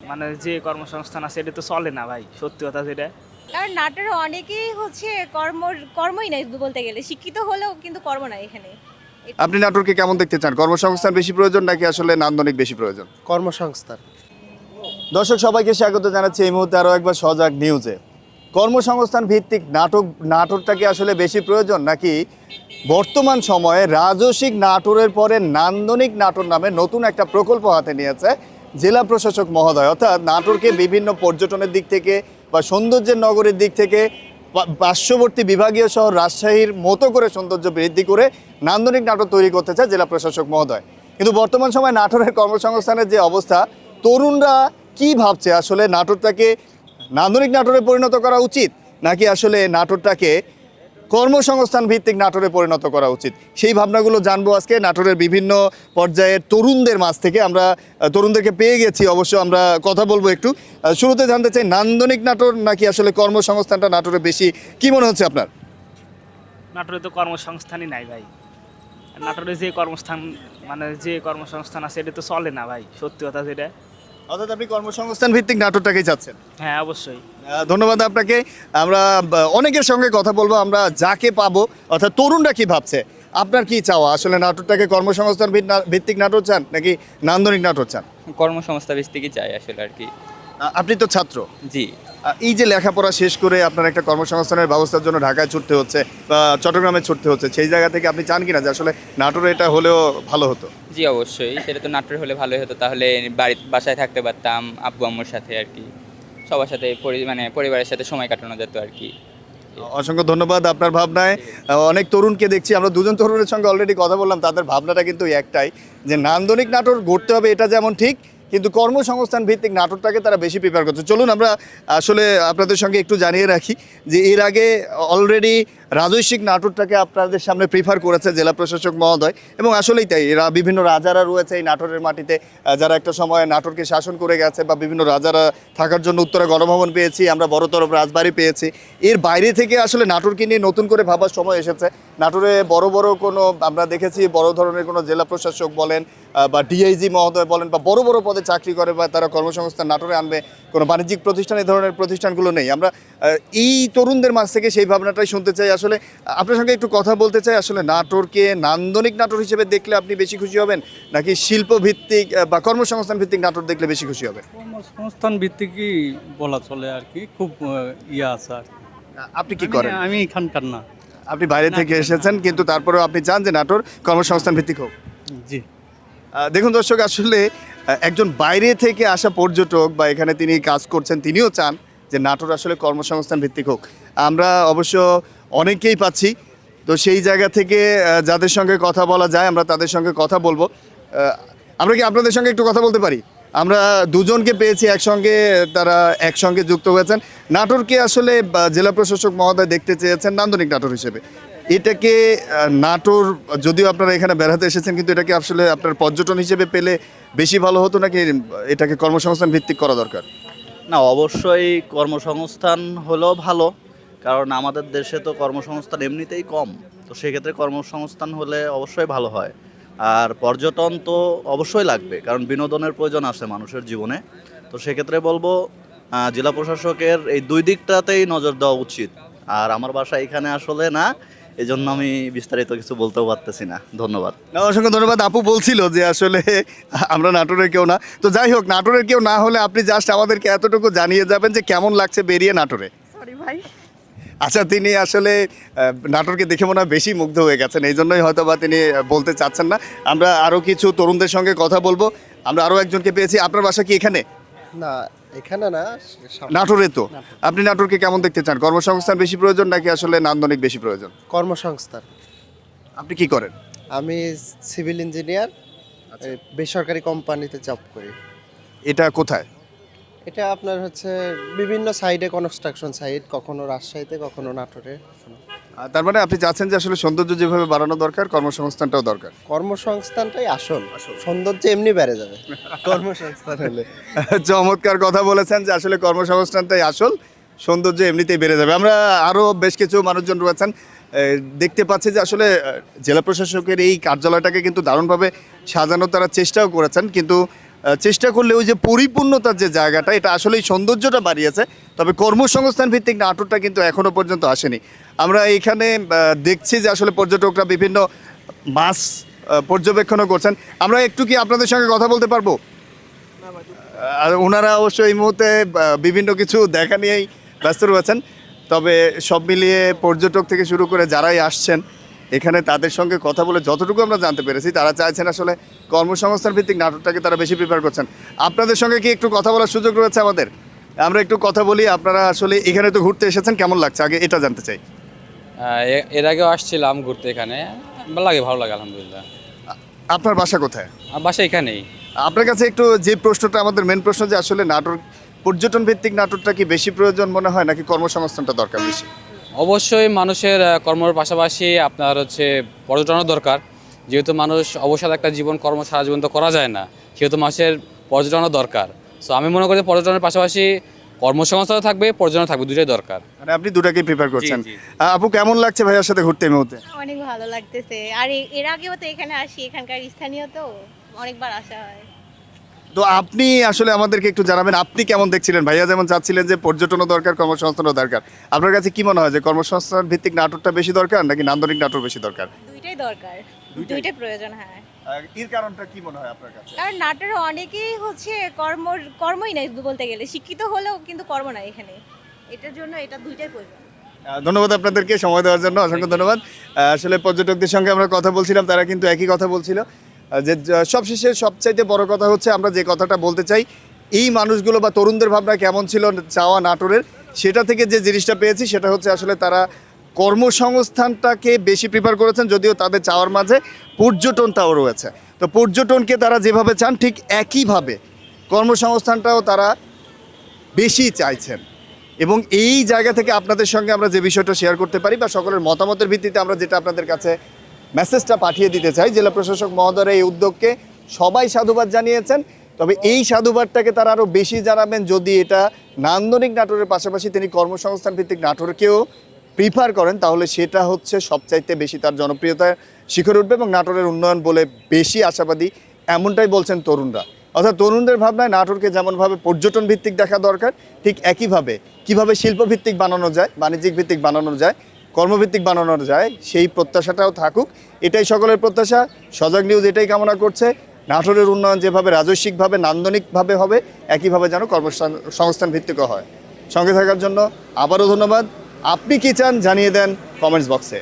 মানে যে কর্মসংস্থান আছে এটা তো চলে না ভাই সত্যি কথা যেটা। কারণ নাটোরে অনেকেই হচ্ছে কর্ম কর্মই নাই বলতে গেলে শিক্ষিত হলেও কিন্তু কর্ম নাই এখানে। আপনি নাটোরকে কেমন দেখতে চান? কর্মসংস্থান বেশি প্রয়োজন নাকি আসলে নান্দনিক বেশি প্রয়োজন? কর্মসংস্থান। দর্শক সবাইকে স্বাগত জানাচ্ছি। এই মুহূর্তে আরও একবার সজাগ নিউজে। কর্মসংস্থান ভিত্তিক নাটক নাটকটাকে আসলে বেশি প্রয়োজন নাকি বর্তমান সময়ে রাজসিক নাটোরের পরে নান্দনিক নাটোর নামে নতুন একটা প্রকল্প হাতে নিয়েছে জেলা প্রশাসক মহোদয়, অর্থাৎ নাটোরকে বিভিন্ন পর্যটনের দিক থেকে বা সৌন্দর্যের নগরের দিক থেকে পার্শ্ববর্তী বিভাগীয় শহর রাজশাহীর মতো করে সৌন্দর্য বৃদ্ধি করে নান্দনিক নাটক তৈরি করতে চায় জেলা প্রশাসক মহোদয়। কিন্তু বর্তমান সময় নাটোরের কর্মসংস্থানের যে অবস্থা, তরুণরা কি ভাবছে? আসলে নাটোরটাকে নান্দনিক নাটোরে পরিণত করা উচিত, নাকি আসলে নাটোরটাকে কর্মসংস্থান ভিত্তিক নাটোরে পরিণত করা উচিত। সেই ভাবনাগুলো জানব আজকে। নাটোরের বিভিন্ন পর্যায়ের তরুণদের মাঝ থেকে আমরা তরুণদেরকে পেয়ে গেছি। অবশ্য আমরা কথা বলব একটু। শুরুতে জানতে চাই, নান্দনিক নাটোর নাকি আসলে কর্মসংস্থানটা নাটোরে বেশি? কি মনে হচ্ছে আপনার? নাটোরে তো কর্মসংস্থানই নাই ভাই। নাটোরে যে কর্মস্থান মানে যে কর্মসংস্থান আছে, এটা তো চলে না ভাই। সত্যি কথা যেটা। অর্থাৎ আপনি কর্মসংস্থান ভিত্তিক নাটোরটাকেই চাচ্ছেন। হ্যাঁ অবশ্যই। ধন্যবাদ আপনাকে। আমরা অনেকের সঙ্গে কথা বলব আমরা যাকে পাবো অর্থাৎ তরুণরা কি ভাবছে? আপনার কি চাওয়া? আসলে নাটকটাকে কর্মসংস্থান ভিত্তিক নাটক চান নাকি নান্দনিক নাটক চান? কর্মসংস্থা ভিত্তিকই চাই আসলে আর কি। আপনি তো ছাত্র। জি। এই যে লেখাপড়া শেষ করে আপনার একটা কর্মসংস্থানের ব্যবস্থার জন্য ঢাকায় ছুটতে হচ্ছে বা চট্টগ্রামে ছুটতে হচ্ছে সেই জায়গা থেকে আপনি চান কিনা? যে আসলে নাটোরে এটা হলেও ভালো হতো। জি, অবশ্যই। সেটা তো নাটোর হলে ভালোই হতো। তাহলে বাড়ি বাসায় থাকতে পারতাম, আব্বু, আম্মুর সাথে আর কি। সবার সাথে মানে পরিবারের সাথে সময় কাটানো যেত আর কি। অসংখ্য ধন্যবাদ আপনার ভাবনায়। অনেক তরুণকে দেখছি, আমরা দুজন তরুণের সঙ্গে অলরেডি কথা বললাম, তাদের ভাবনাটা কিন্তু একটাই, যে নান্দনিক নাটক গড়তে হবে, এটা যেমন ঠিক, কিন্তু কর্মসংস্থান ভিত্তিক নাটকটাকে তারা বেশি প্রিপেয়ার করছে। চলুন আমরা আসলে আপনাদের সঙ্গে একটু জানিয়ে রাখি, যে এর আগে অলরেডি রাজস্বিক নাটকটাকে আপনাদের সামনে প্রিফার করেছে জেলা প্রশাসক মহোদয়। এবং আসলেই তাই, এরা বিভিন্ন রাজারা রয়েছে এই নাটোরের মাটিতে। যারা একটা সময় নাটোরকে শাসন করে গেছে বা বিভিন্ন রাজারা থাকার জন্য উত্তরে গণভবন পেয়েছি, আমরা বড়তরফ রাজবাড়ি পেয়েছি। এর বাইরে থেকে আসলে নাটোরকে নিয়ে নতুন করে ভাবার সময় এসেছে। নাটোরে বড় বড় কোনো, আমরা দেখেছি বড় ধরনের কোনো জেলা প্রশাসক বলেন বা ডিআইজি মহোদয় বলেন, বা বড় বড় পদে চাকরি করে বা তারা কর্মসংস্থান নাটোরে আনবে কোনো বাণিজ্যিক প্রতিষ্ঠান এই ধরনের প্রতিষ্ঠানগুলো নেই। আমরা এই তরুণদের মাঝ থেকে সেই ভাবনাটাই শুনতে চাই। আসলে আপনার সঙ্গে একটু কথা বলতে চাই। আসলে নাটোরকে নান্দনিক নাটোর হিসেবে দেখলে আপনি বেশি খুশি হবেন? নাকি শিল্প ভিত্তিক বা কর্মসংস্থান ভিত্তিক নাটোর দেখলে বেশি খুশি হবেন কর্মসংস্থান ভিত্তিকই বলা চলে আর কি। খুব ইয়ে আছে আর আপনি কি করেন? আমি- এখানকার না। আপনি বাইরে থেকে এসেছেন কিন্তু তারপরেও আপনি চান যে নাটোর কর্মসংস্থান ভিত্তিক হোক। জি। দেখুন দর্শক আসলে একজন বাইরে থেকে আসা পর্যটক বা এখানে তিনি কাজ করছেন, তিনিও চান যে নাটোর আসলে কর্মসংস্থান ভিত্তিক হোক। আমরা অবশ্য অনেকেই পাচ্ছি। তো সেই জায়গা থেকে যাদের সঙ্গে কথা বলা যায়, আমরা তাদের সঙ্গে কথা বলব। আমরা কি আপনাদের সঙ্গে একটু কথা বলতে পারি? আমরা দুজনকে পেয়েছি, একসঙ্গে, তারা একসঙ্গে যুক্ত হয়েছেন। নাটোরকে আসলে জেলা প্রশাসক মহোদয় দেখতে চেয়েছেন নান্দনিক নাটোর হিসেবে। এটাকে নাটোর, যদিও আপনারা এখানে বেড়াতে এসেছেন, কিন্তু এটাকে আসলে আপনার পর্যটন হিসেবে পেলে বেশি ভালো হতো নাকি এটাকে কর্মসংস্থান ভিত্তিক করা দরকার? না, অবশ্যই কর্মসংস্থান হলেও ভালো, কারণ আমাদের দেশে তো কর্মসংস্থান এমনিতেই কম, তো সেক্ষেত্রে কর্মসংস্থান হলে অবশ্যই ভালো হয়। আর পর্যটন তো অবশ্যই লাগবে, কারণ বিনোদনের প্রয়োজন আছে মানুষের জীবনে। তো সেক্ষেত্রে বলব জেলা প্রশাসকের এই দুই দিকটাতেই নজর দেওয়া উচিত। আর আমার বাসা এখানে আসলে না এই জন্য আমি বিস্তারিত কিছু বলতেও পারতেছি না। ধন্যবাদ। না অসংখ্য ধন্যবাদ। আপু বলছিল যে আসলে আমরা নাটোরের কেউ না। তো যাই হোক নাটোরের কেউ না হলে আপনি জাস্ট আমাদেরকে এতটুকু জানিয়ে যাবেন যে কেমন লাগছে বেরিয়ে নাটোরে। সরি ভাই। আচ্ছা তিনি আসলে নাটোরকে দেখে মনে হয় বেশি মুগ্ধ হয়ে গেছেন। এই জন্যই হয়তো বা তিনি বলতে চাচ্ছেন না। আমরা আরও কিছু তরুণদের সঙ্গে কথা বলব। আমরা আরও একজনকে পেয়েছি। আপনার বাসা কি এখানে? না এখানে না নাটোরে তো? আপনি নাটোরকে কেমন দেখতে চান? কর্মসংস্থান বেশি প্রয়োজন নাকি আসলে নান্দনিক বেশি প্রয়োজন? কর্মসংস্থান। আপনি কি করেন? আমি সিভিল ইঞ্জিনিয়ার বেসরকারি কোম্পানিতে জব করি। এটা কোথায়? এটা আপনার হচ্ছে বিভিন্ন সাইডে কনস্ট্রাকশন সাইড কখনো রাজশাহীতে কখনো নাটোরে। তার মানে আপনি চাচ্ছেন যে আসলে সৌন্দর্য যেভাবে বাড়ানো দরকার কর্মসংস্থানটাও দরকার। কর্মসংস্থানটাই আসল। সৌন্দর্য এমনি বেড়ে যাবে। কর্মসংস্থান হলে। চমৎকার কথা বলেছেন যে আসলে কর্মসংস্থানটাই আসল সৌন্দর্য এমনিতেই বেড়ে যাবে। আমরা আরও বেশ কিছু মানুষজন রয়েছেন দেখতে পাচ্ছি যে আসলে জেলা প্রশাসকের এই কার্যালয়টাকে কিন্তু দারুণভাবে সাজানোর তারা চেষ্টাও করেছেন। কিন্তু চেষ্টা করলে ওই যে পরিপূর্ণতার যে জায়গাটা এটা আসলেই সৌন্দর্যটা বাড়িয়েছে। তবে কর্মসংস্থান ভিত্তিক নাটকটা কিন্তু এখনও পর্যন্ত আসেনি। আমরা এখানে দেখছি যে আসলে পর্যটকরা বিভিন্ন মাছ পর্যবেক্ষণও করছেন। আমরা একটু কি আপনাদের সঙ্গে কথা বলতে পারব? আর ওনারা অবশ্য এই মুহূর্তে বিভিন্ন কিছু দেখা নিয়েই ব্যস্ত রয়েছেন। তবে সব মিলিয়ে পর্যটক থেকে শুরু করে যারাই আসছেন, এখানে তাদের সঙ্গে কথা বলে যতটুকু আমরা জানতে পেরেছি, তারা চাইছেন আসলে কর্মসংস্থান ভিত্তিক নাটকটাকে তারা বেশি প্রিফার করছেন। আপনাদের সঙ্গে কি একটু কথা বলার সুযোগ রয়েছে আমাদের? আমরা একটু কথা বলি আপনারা আসলে এখানে তো ঘুরতে এসেছেন কেমন লাগছে? আগে এটা জানতে চাই। এর আগেও আসছিলাম ঘুরতে এখানে ভালো লাগে ভালো লাগে আলহামদুলিল্লাহ। আপনার বাসা কোথায়? আর বাসা এখানেই। আপনার কাছে একটু যে প্রশ্নটা আমাদের মেন প্রশ্ন যে আসলে নাটক পর্যটন ভিত্তিক নাটকটা কি বেশি প্রয়োজন মনে হয় নাকি কর্মসংস্থানটা দরকার বেশি? অবশ্যই মানুষের কর্মর পাশাপাশি আপনার হচ্ছে পর্যটনও দরকার। যেহেতু মানুষ অবসাদ একটা জীবন কর্ম সারা জীবন তো করা যায় না সেহেতু মানুষের পর্যটনও দরকার। সো আমি মনে করি পর্যটনের পাশাপাশি কর্মসংস্থানও থাকবে পর্যটন থাকবে দুটাই দরকার। মানে আপনি দুটাকেই প্রিফার করছেন। আপু কেমন লাগছে ভাইয়ার সাথে ঘুরতে এই মুহূর্তে? অনেক ভালো লাগতেছে। আর এর আগেও তো এখানে আসি এখানকার স্থানীয় তো অনেকবার আসা হয়। তো আপনি আসলে আমাদেরকে একটু জানাবেন আপনি কেমন দেখছিলেন? ভাইয়া যেমন চাচ্ছিলেন যে পর্যটনও দরকার কর্মসংস্থানও দরকার। আপনার কাছে কি মনে হয় যে কর্মসংস্থান ভিত্তিক নাটকটা বেশি দরকার নাকি নান্দনিক নাটক বেশি দরকার? দুইটাই দরকার। দুইটাই প্রয়োজন হ্যাঁ। এর কারণটা কি মনে হয় আপনার কাছে? কারণ নাটোরে অনেকেই হচ্ছে কর্ম কর্মই নাই বলতে গেলে। শিক্ষিত হলেও কিন্তু কর্ম নাই এখানে। এটার জন্য এটা দুইটাই প্রয়োজন। ধন্যবাদ আপনাদেরকে সময় দেওয়ার জন্য। অসংখ্য ধন্যবাদ। আসলে পর্যটকদের সঙ্গে আমরা কথা বলছিলাম তারা কিন্তু একই কথা বলছিল। য- সবশেষে সবচাইতে বড় কথা হচ্ছে আমরা যে কথাটা বলতে চাই এই মানুষগুলো বা তরুণদের ভাবনা কেমন ছিল চাওয়া নাটোরের সেটা থেকে যে জিনিসটা পেয়েছি সেটা হচ্ছে আসলে তারা কর্মসংস্থানটাকে বেশি প্রিফার করেছেন যদিও তাদের চাওয়ার মাঝে পর্যটনটাও রয়েছে। তো পর্যটনকে তারা যেভাবে চান, ঠিক একইভাবে কর্মসংস্থানটাও তারা বেশি চাইছেন। এবং এই জায়গা থেকে আপনাদের সঙ্গে আমরা যে বিষয়টা শেয়ার করতে পারি বা সকলের মতামতের ভিত্তিতে আমরা যেটা আপনাদের কাছে মেসেজটা পাঠিয়ে দিতে চাই, জেলা প্রশাসক মহোদয়ের এই উদ্যোগকে সবাই সাধুবাদ জানিয়েছেন। তবে এই সাধুবাদটাকে তারা আরও বেশি জানাবেন যদি এটা নান্দনিক নাটোরের পাশাপাশি তিনি কর্মসংস্থান ভিত্তিক নাটোরকেও প্রিফার করেন, তাহলে সেটা হচ্ছে সবচাইতে বেশি তার জনপ্রিয়তার শিখরে উঠবে এবং নাটোরের উন্নয়ন বলে বেশি আশাবাদী এমনটাই বলছেন তরুণরা। অর্থাৎ তরুণদের ভাবনায় নাটোরকে যেমনভাবে পর্যটন ভিত্তিক দেখা দরকার, ঠিক একইভাবে কীভাবে শিল্পভিত্তিক বানানো যায় বাণিজ্যিক ভিত্তিক বানানো যায়, কর্মভিত্তিক বানানো যায়, সেই প্রত্যাশাটাও থাকুক। এটাই সকলের প্রত্যাশা। সজাগ নিউজ এটাই কামনা করছে। নাটোরের উন্নয়ন যেভাবে রাজস্বিকভাবে, নান্দনিকভাবে হবে, একইভাবে যেন কর্মসংস্থান ভিত্তিকও হয়। সঙ্গে থাকার জন্য আবারও ধন্যবাদ। আপনি কি চান জানিয়ে দেন কমেন্টস বক্সে।